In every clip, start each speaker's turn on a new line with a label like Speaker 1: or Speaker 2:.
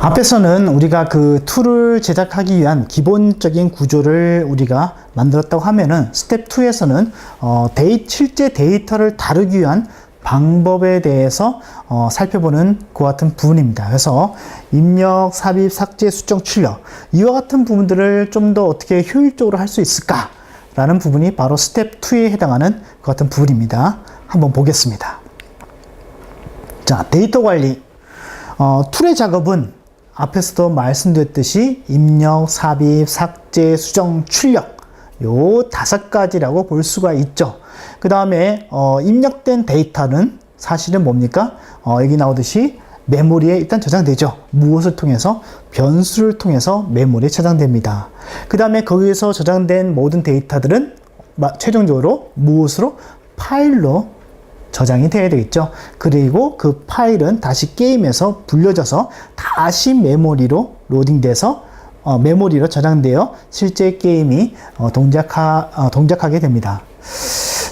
Speaker 1: 앞에서는 우리가 그 툴을 제작하기 위한 기본적인 구조를 우리가 만들었다고 하면은 스텝 2에서는 어, 데이, 실제 데이터를 다루기 위한 방법에 대해서 어, 살펴보는 그와 같은 부분입니다. 그래서 입력, 삽입, 삭제, 수정, 출력 이와 같은 부분들을 좀 더 어떻게 효율적으로 할 수 있을까 라는 부분이 바로 스텝 2에 해당하는 그 같은 부분입니다. 한번 보겠습니다. 자, 데이터 관리. 어, 툴의 작업은 앞에서도 말씀드렸듯이 입력, 삽입, 삭제, 수정, 출력 요 다섯 가지라고 볼 수가 있죠. 그 다음에 어, 입력된 데이터는 사실은 뭡니까? 어, 여기 나오듯이 메모리에 일단 저장되죠. 무엇을 통해서? 변수를 통해서 메모리에 저장됩니다. 그 다음에 거기에서 저장된 모든 데이터들은 마- 최종적으로 무엇으로? 파일로 저장이 돼야 되겠죠. 그리고 그 파일은 다시 게임에서 불려져서 다시 메모리로 로딩돼서 어, 메모리로 저장되어 실제 게임이 어, 동작하, 어, 동작하게 됩니다.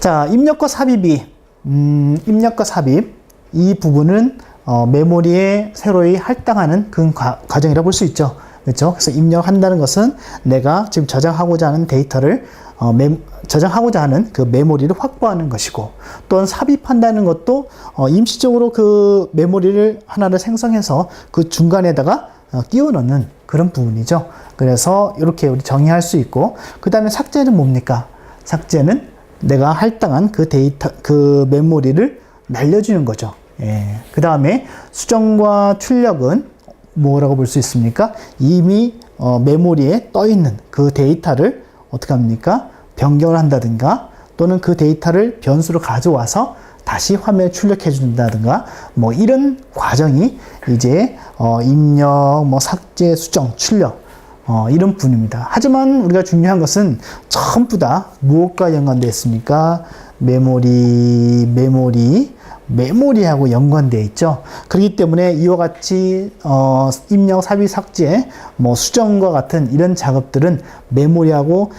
Speaker 1: 자, 입력과 삽입이, 음, 입력과 삽입, 이 부분은 어, 메모리에 새로이 할당하는 그 과, 과정이라고 볼수 있죠. 그렇죠? 그래서 입력한다는 것은 내가 지금 저장하고자 하는 데이터를 어, 메, 저장하고자 하는 그 메모리를 확보하는 것이고 또한 삽입한다는 것도 어, 임시적으로 그 메모리를 하나를 생성해서 그 중간에다가 어, 끼워 넣는 그런 부분이죠. 그래서 이렇게 우리 정의할 수 있고 그 다음에 삭제는 뭡니까? 삭제는 내가 할당한 그 데이터 그 메모리를 날려주는 거죠. 예. 그 다음에 수정과 출력은 뭐라고 볼 수 있습니까? 이미 어, 메모리에 떠 있는 그 데이터를 어떻게 합니까? 변경을 한다든가 또는 그 데이터를 변수로 가져와서 다시 화면에 출력해 준다든가 뭐 이런 과정이 이제 어, 입력, 뭐 삭제, 수정, 출력 어, 이런 부분입니다. 하지만 우리가 중요한 것은 전부 다 무엇과 연관되어 있습니까? 메모리, 메모리, 메모리하고 연관되어 있죠. 그렇기 때문에 이와 같이 어, 입력, 삽입, 삭제, 뭐 수정과 같은 이런 작업들은 메모리하고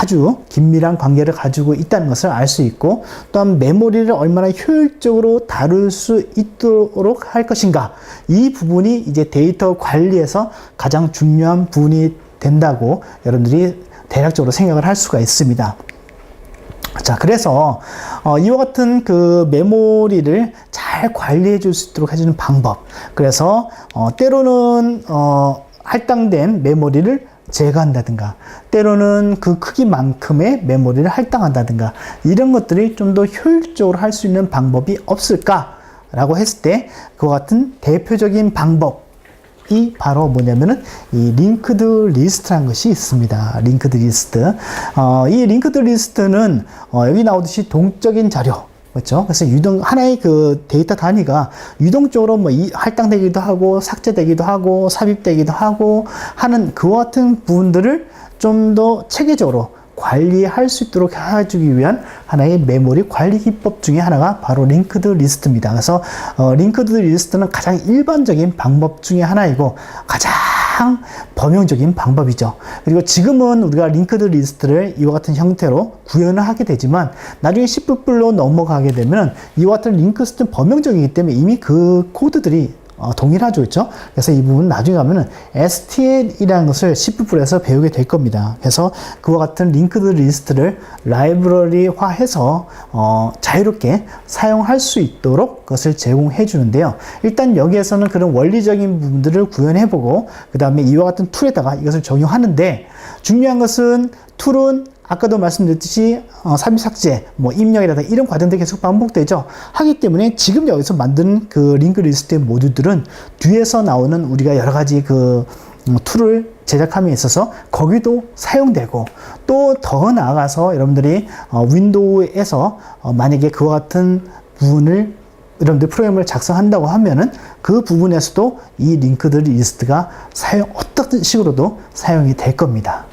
Speaker 1: 아주 긴밀한 관계를 가지고 있다는 것을 알 수 있고 또한 메모리를 얼마나 효율적으로 다룰 수 있도록 할 것인가 이 부분이 이제 데이터 관리에서 가장 중요한 부분이 된다고 여러분들이 대략적으로 생각을 할 수가 있습니다. 자, 그래서 어, 이와 같은 그 메모리를 잘 관리해 줄 수 있도록 해주는 방법. 그래서 어, 때로는 어, 할당된 메모리를 제거한다든가, 때로는 그 크기만큼의 메모리를 할당한다든가, 이런 것들이 좀 더 효율적으로 할 수 있는 방법이 없을까라고 했을 때, 그와 같은 대표적인 방법, 이 바로 뭐냐면은 이 링크드 리스트라는 것이 있습니다. 링크드 리스트. 어, 이 링크드 리스트는 어, 여기 나오듯이 동적인 자료. 그렇죠? 그래서 유동 하나의 그 데이터 단위가 유동적으로 뭐 이, 할당되기도 하고 삭제되기도 하고 삽입되기도 하고 하는 그와 같은 부분들을 좀 더 체계적으로 관리할 수 있도록 해주기 위한 하나의 메모리 관리 기법 중에 하나가 바로 링크드 리스트입니다. 그래서 어, 링크드 리스트는 가장 일반적인 방법 중에 하나이고 가장 범용적인 방법이죠. 그리고 지금은 우리가 링크드 리스트를 이와 같은 형태로 구현을 하게 되지만 나중에 10분별로 넘어가게 되면 이와 같은 링크 리스트는 범용적이기 때문에 이미 그 코드들이 어, 동일하죠, 그렇죠? 그래서 이 부분 나중에 가면은 STL이라는 것을 10분에서 배우게 될 겁니다. 그래서 그와 같은 링크드 리스트를 라이브러리화해서 어, 자유롭게 사용할 수 있도록 그것을 제공해 주는데요. 일단 여기에서는 그런 원리적인 부분들을 구현해 보고 그 다음에 이와 같은 툴에다가 이것을 적용하는데 중요한 것은 툴은 아까도 말씀드렸듯이 어, 삽입 삭제, 뭐 입력이라든가 이런 과정들이 계속 반복되죠. 하기 때문에 지금 여기서 만든 그 링크 리스트의 모듈들은 뒤에서 나오는 우리가 여러 가지 그 음, 툴을 제작함에 있어서 거기도 사용되고 또 더 나아가서 여러분들이 어, 윈도우에서 어, 만약에 그와 같은 부분을 여러분들 프로그램을 작성한다고 하면은 그 부분에서도 이 링크드 리스트가 사용 어떤 식으로도 사용이 될 겁니다.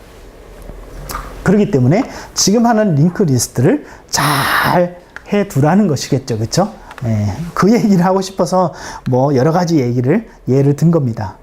Speaker 1: 그렇기 때문에 지금 하는 링크 리스트를 잘 해두라는 것이겠죠. 그쵸? 예, 그 얘기를 하고 싶어서 뭐 여러 가지 얘기를 예를 든 겁니다.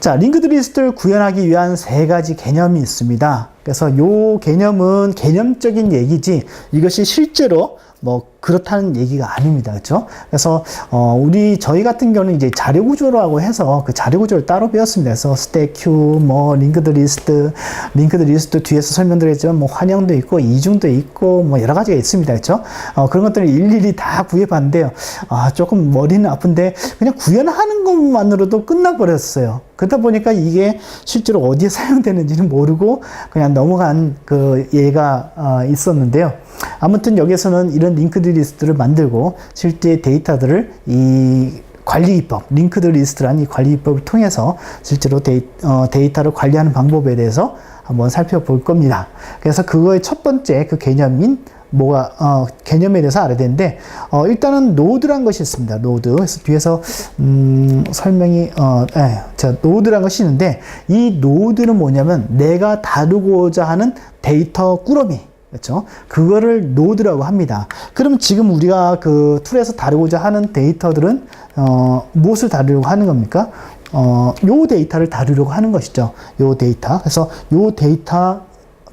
Speaker 1: 자, 링크드 리스트를 구현하기 위한 세 가지 개념이 있습니다. 그래서 요 개념은 개념적인 얘기지 이것이 실제로 뭐 그렇다는 얘기가 아닙니다. 그렇죠? 그래서 어, 우리 저희 같은 경우는 이제 자료 구조라고 해서 그 자료 구조를 따로 배웠습니다. 그래서 스택 큐, 뭐 링크드 리스트, 링크드 리스트 뒤에서 설명드렸지만 뭐 환영도 있고 이중도 있고 뭐 여러 가지가 있습니다. 그렇죠? 어, 그런 것들을 일일이 다 구해 봤는데요. 아, 조금 머리는 아픈데 그냥 구현하는 것만으로도 끝나 버렸어요. 그러다 보니까 이게 실제로 어디에 사용되는지는 모르고 그냥 넘어간 그 예가 어, 있었는데요. 아무튼 여기서는 이런 링크드 리스트를 만들고 실제 데이터들을 이 관리 기법, 링크드 리스트라는 이 관리 기법을 통해서 실제로 데이, 어, 데이터를 관리하는 방법에 대해서 한번 살펴볼 겁니다. 그래서 그거의 첫 번째 그 개념인 뭐가 어, 개념에 대해서 알아야 되는데 어, 일단은 노드란 것이 있습니다. 노드. 그래서 뒤에서 음, 설명이 어, 예, 자 노드란 것이 있는데 이 노드는 뭐냐면 내가 다루고자 하는 데이터 꾸러미. 그렇죠? 그거를 노드라고 합니다. 그럼 지금 우리가 그 툴에서 다루고자 하는 데이터들은 어, 무엇을 다루려고 하는 겁니까? 어, 요 데이터를 다루려고 하는 것이죠. 요 데이터. 그래서 요 데이터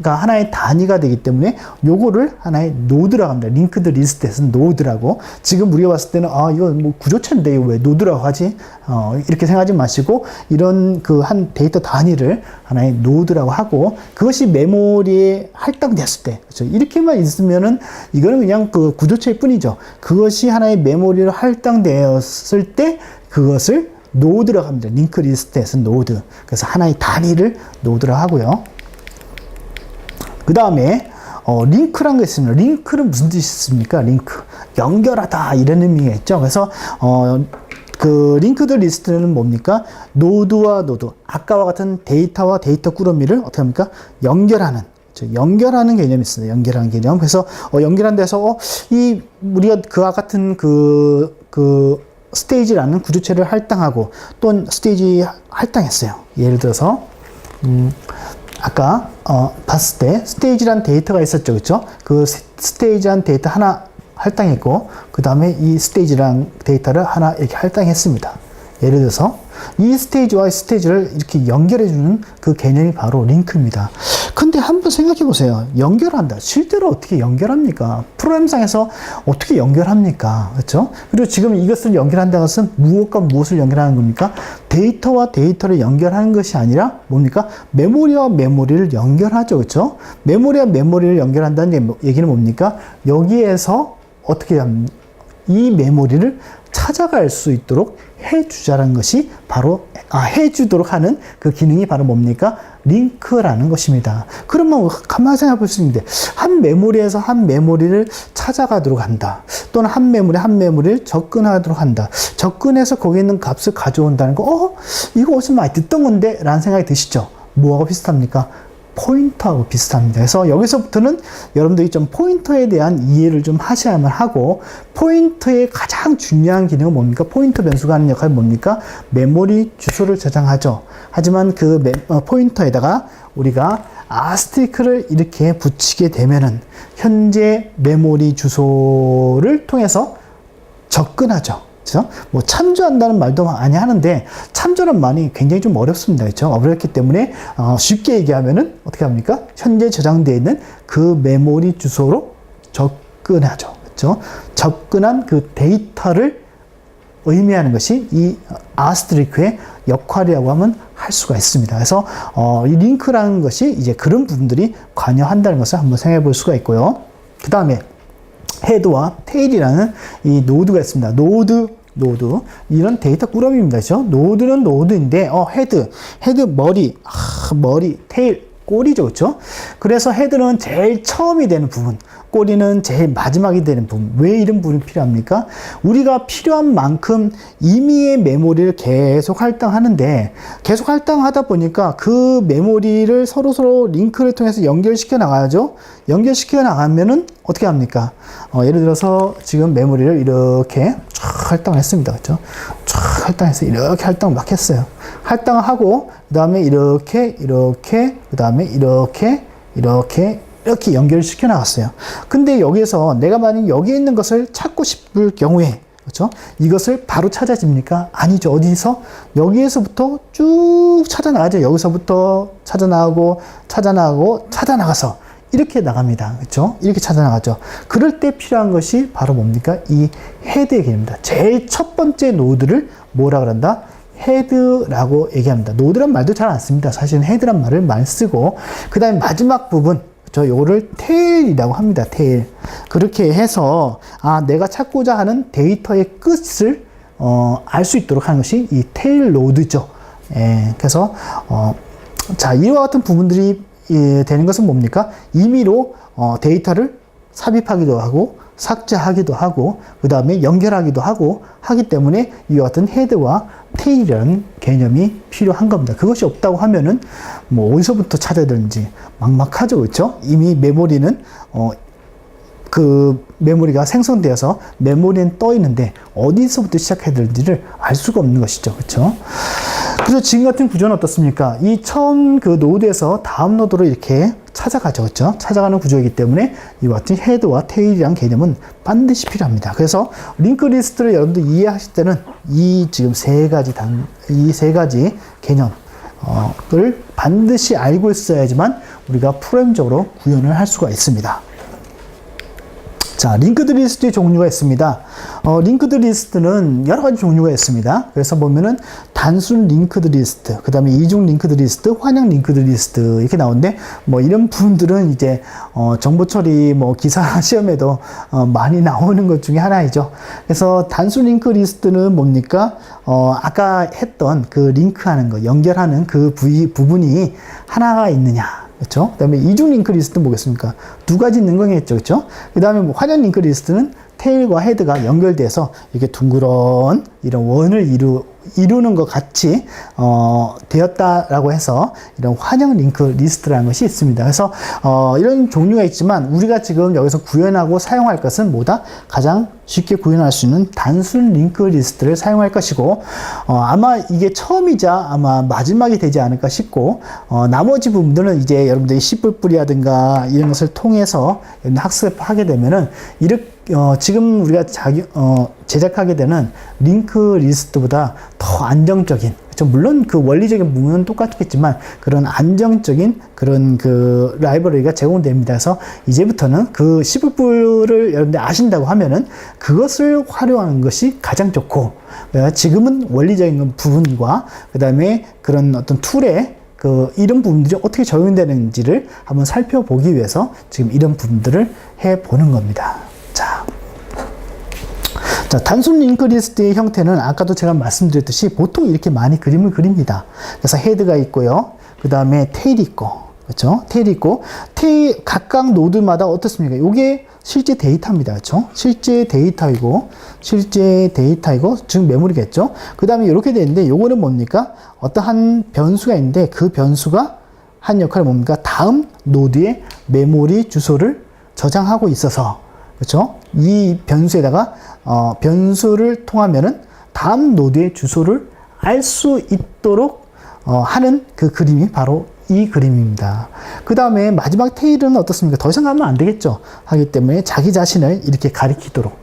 Speaker 1: 가 하나의 단위가 되기 때문에 요거를 하나의 노드라고 합니다. 링크드 리스트에서는 노드라고. 지금 우리가 봤을 때는 아 이거 뭐 구조체인데 이거 왜 노드라고 하지? 어, 이렇게 생각하지 마시고 이런 그 한 데이터 단위를 하나의 노드라고 하고 그것이 메모리에 할당됐을 때 그렇죠? 이렇게만 있으면은 이거는 그냥 그 구조체일 뿐이죠. 그것이 하나의 메모리로 할당되었을 때 그것을 노드라고 합니다. 링크 리스트에서 노드. 그래서 하나의 단위를 노드라고 하고요. 그 다음에 어, 링크란 게 있습니다. 링크는 무슨 뜻이 있습니까? 링크 연결하다 이런 의미가 있죠. 그래서 어, 그 링크드 리스트는 뭡니까? 노드와 노드 아까와 같은 데이터와 데이터 꾸러미를 어떻게 합니까? 연결하는? 연결하는 개념이 있습니다. 연결하는 개념. 그래서 어, 연결한 데서 어, 이 우리가 그와 같은 그 그 스테이지라는 구조체를 할당하고 또 스테이지 할당했어요. 예를 들어서 음, 아까 어, 봤을 때 스테이지란 데이터가 있었죠, 그렇죠? 그 스- 스테이지란 데이터 하나 할당했고 그 다음에 이 스테이지란 데이터를 하나 이렇게 할당했습니다. 예를 들어서 이 스테이지와 이 스테이지를 이렇게 연결해 주는 그 개념이 바로 링크입니다. 근데 한번 생각해 보세요. 연결한다. 실제로 어떻게 연결합니까? 프로그램상에서 어떻게 연결합니까? 그렇죠? 그리고 지금 이것을 연결한다는 것은 무엇과 무엇을 연결하는 겁니까? 데이터와 데이터를 연결하는 것이 아니라 뭡니까? 메모리와 메모리를 연결하죠. 그렇죠? 메모리와 메모리를 연결한다는 얘기는 뭡니까? 여기에서 어떻게? 이 메모리를 찾아갈 수 있도록 해주자라는 것이 바로 아, 해주도록 하는 그 기능이 바로 뭡니까? 링크라는 것입니다. 그러면 가만히 생각해 볼 수 있는데 한 메모리에서 한 메모리를 찾아가도록 한다. 또는 한 메모리 한 메모리를 접근하도록 한다. 접근해서 거기 있는 값을 가져온다는 거. 어? 이거 어디서 많이 듣던 건데? 라는 생각이 드시죠? 뭐하고 비슷합니까? 포인터하고 비슷합니다. 그래서 여기서부터는 여러분들이 좀 포인터에 대한 이해를 좀 하셔야만 하고 포인터의 가장 중요한 기능은 뭡니까? 포인터 변수가 하는 역할이 뭡니까? 메모리 주소를 저장하죠. 하지만 그 메- 어, 포인터에다가 우리가 아스티크를 이렇게 붙이게 되면은 현재 메모리 주소를 통해서 접근하죠. 그렇죠? 뭐 참조한다는 말도 많이 하는데 참조란 말이 굉장히 좀 어렵습니다. 그렇죠? 어렵기 때문에 어, 쉽게 얘기하면은 어떻게 합니까? 현재 저장되어 있는 그 메모리 주소로 접근하죠. 그렇죠? 접근한 그 데이터를 의미하는 것이 이 아스트리크의 역할이라고 하면 할 수가 있습니다. 그래서 어, 이 링크라는 것이 이제 그런 부분들이 관여한다는 것을 한번 생각해 볼 수가 있고요. 그 다음에 헤드와 테일이라는 이 노드가 있습니다. 노드, 노드. 이런 데이터 꾸러미입니다. 그죠? 노드는 노드인데, 어, 헤드. 헤드 머리, 아, 머리, 테일, 꼬리죠. 그죠? 그래서 헤드는 제일 처음이 되는 부분. 꼬리는 제일 마지막이 되는 부분. 왜 이런 부분이 필요합니까? 우리가 필요한 만큼 임의의 메모리를 계속 할당하는데, 계속 할당하다 보니까 그 메모리를 서로서로 링크를 통해서 연결시켜 나가야죠. 연결시켜 나가면은 어떻게 합니까? 어, 예를 들어서 지금 메모리를 이렇게 쫙 할당을 했습니다. 그죠? 쫙 할당해서 이렇게 할당을 막 했어요. 할당을 하고, 그 다음에 이렇게, 이렇게, 그 다음에 이렇게, 이렇게, 이렇게 연결시켜 나갔어요. 근데 여기에서 내가 만약 여기에 있는 것을 찾고 싶을 경우에, 그렇죠? 이것을 바로 찾아집니까? 아니죠. 어디서? 여기에서부터 쭉 찾아나가죠. 여기서부터 찾아나가고, 찾아나가고, 찾아나가서 이렇게 나갑니다. 그렇죠? 이렇게 찾아 나가죠. 그럴 때 필요한 것이 바로 뭡니까? 이 헤드의 개념입니다. 제일 첫 번째 노드를 뭐라 그런다? 헤드라고 얘기합니다. 노드란 말도 잘 안 씁니다. 사실은 헤드란 말을 많이 쓰고 그 다음에 마지막 부분 저 요거를 테일이라고 합니다. 테일. 그렇게 해서 아 내가 찾고자 하는 데이터의 끝을 어, 알 수 있도록 하는 것이 이 테일 로드죠. 예, 그래서 어, 자 이와 같은 부분들이 예, 되는 것은 뭡니까? 임의로 어, 데이터를 삽입하기도 하고 삭제하기도 하고 그 다음에 연결하기도 하고 하기 때문에 이와 같은 헤드와 테일이라는 개념이 필요한 겁니다. 그것이 없다고 하면은 뭐 어디서부터 찾아야 되는지 막막하죠, 그렇죠? 이미 메모리는 어, 그 메모리가 생성되어서 메모리는 떠 있는데 어디서부터 시작해야 될지를 알 수가 없는 것이죠. 그렇죠? 그래서 지금 같은 구조는 어떻습니까? 이 처음 그 노드에서 다음 노드로 이렇게 찾아가죠. 그렇죠? 찾아가는 구조이기 때문에 이와 같은 헤드와 테일이란 개념은 반드시 필요합니다. 그래서 링크 리스트를 여러분들 이해하실 때는 이 지금 세 가지 단, 이 세 가지 개념, 어, 을 반드시 알고 있어야지만 우리가 프로그램적으로 구현을 할 수가 있습니다. 자, 링크드 리스트의 종류가 있습니다. 어, 링크드 리스트는 여러 가지 종류가 있습니다. 그래서 보면은 단순 링크드 리스트, 그 다음에 이중 링크드 리스트, 환영 링크드 리스트 이렇게 나오는데 뭐 이런 부분들은 이제 어, 정보 처리 뭐 기사 시험에도 어, 많이 나오는 것 중에 하나이죠. 그래서 단순 링크 리스트는 뭡니까? 어, 아까 했던 그 링크하는 거, 연결하는 그 부위, 부분이 하나가 있느냐. 그렇죠? 그다음에 이중 링크 리스트는 뭐겠습니까? 두 가지 있는 거겠죠, 그렇죠? 그다음에 뭐 환연 링크 리스트는 테일과 헤드가 연결돼서 이렇게 둥그런 이런 원을 이루 이루는 것 같이 어, 되었다라고 해서 이런 환영 링크 리스트라는 것이 있습니다. 그래서 어, 이런 종류가 있지만 우리가 지금 여기서 구현하고 사용할 것은 뭐다? 가장 쉽게 구현할 수 있는 단순 링크 리스트를 사용할 것이고 어, 아마 이게 처음이자 아마 마지막이 되지 않을까 싶고 어, 나머지 부분들은 이제 여러분들이 씨뿔뿔이라든가 이런 것을 통해서 학습하게 되면은 이렇게 어, 지금 우리가 자기, 어, 제작하게 되는 링크 리스트보다 더 안정적인? 물론 그 원리적인 부분은 똑같겠지만 그런 안정적인 그런 그 라이브러리가 제공됩니다. 그래서 이제부터는 그 시브풀을 여러분들 아신다고 하면은 그것을 활용하는 것이 가장 좋고 어, 지금은 원리적인 부분과 그 다음에 그런 어떤 툴의 그 이런 부분들이 어떻게 적용되는지를 한번 살펴보기 위해서 지금 이런 부분들을 해 보는 겁니다. 자. 자, 단순 링크 리스트의 형태는 아까도 제가 말씀드렸듯이 보통 이렇게 많이 그림을 그립니다. 그래서 헤드가 있고요. 그 다음에 테일이 있고, 그렇죠? 테일이 있고, 테일, 각각 노드마다 어떻습니까? 이게 실제 데이터입니다. 그렇죠? 실제 데이터이고, 실제 데이터이고, 즉 메모리겠죠? 그 다음에 이렇게 되는데, 요거는 뭡니까? 어떠한 변수가 있는데, 그 변수가 한 역할이 뭡니까? 다음 노드의 메모리 주소를 저장하고 있어서, 그렇죠? 이 변수에다가 어, 변수를 통하면은 다음 노드의 주소를 알 수 있도록 어, 하는 그 그림이 바로 이 그림입니다. 그 다음에 마지막 테일은 어떻습니까? 더 이상 가면 안 되겠죠. 하기 때문에 자기 자신을 이렇게 가리키도록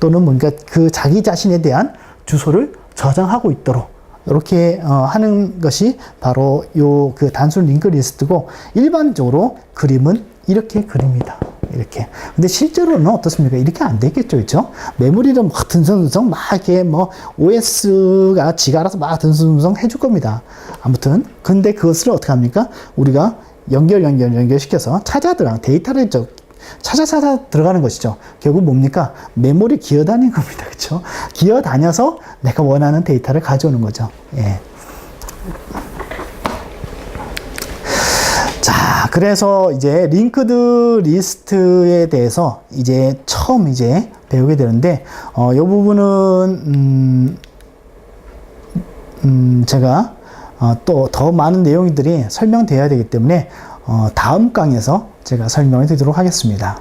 Speaker 1: 또는 뭔가 그 자기 자신에 대한 주소를 저장하고 있도록 이렇게 어, 하는 것이 바로 요 그 단순 링크 리스트고 일반적으로 그림은 이렇게 그립니다. 이렇게. 근데 실제로는 어떻습니까? 이렇게 안 되겠죠. 그죠? 메모리를 막 든성든성 막 이렇게 뭐 OS가 지가 알아서 막 든성든성 해줄 겁니다. 아무튼. 근데 그것을 어떻게 합니까? 우리가 연결, 연결, 연결시켜서 찾아 들어 데이터를 저 찾아 찾아 들어가는 것이죠. 결국 뭡니까? 메모리 기어다니는 겁니다. 그죠? 기어 다녀서 내가 원하는 데이터를 가져오는 거죠. 예. 자, 그래서 이제 링크드 리스트에 대해서 이제 처음 이제 배우게 되는데, 어, 이 부분은, 음, 음, 제가 어, 또 더 많은 내용들이 설명되어야 되기 때문에, 어, 다음 강에서 제가 설명을 드리도록 하겠습니다.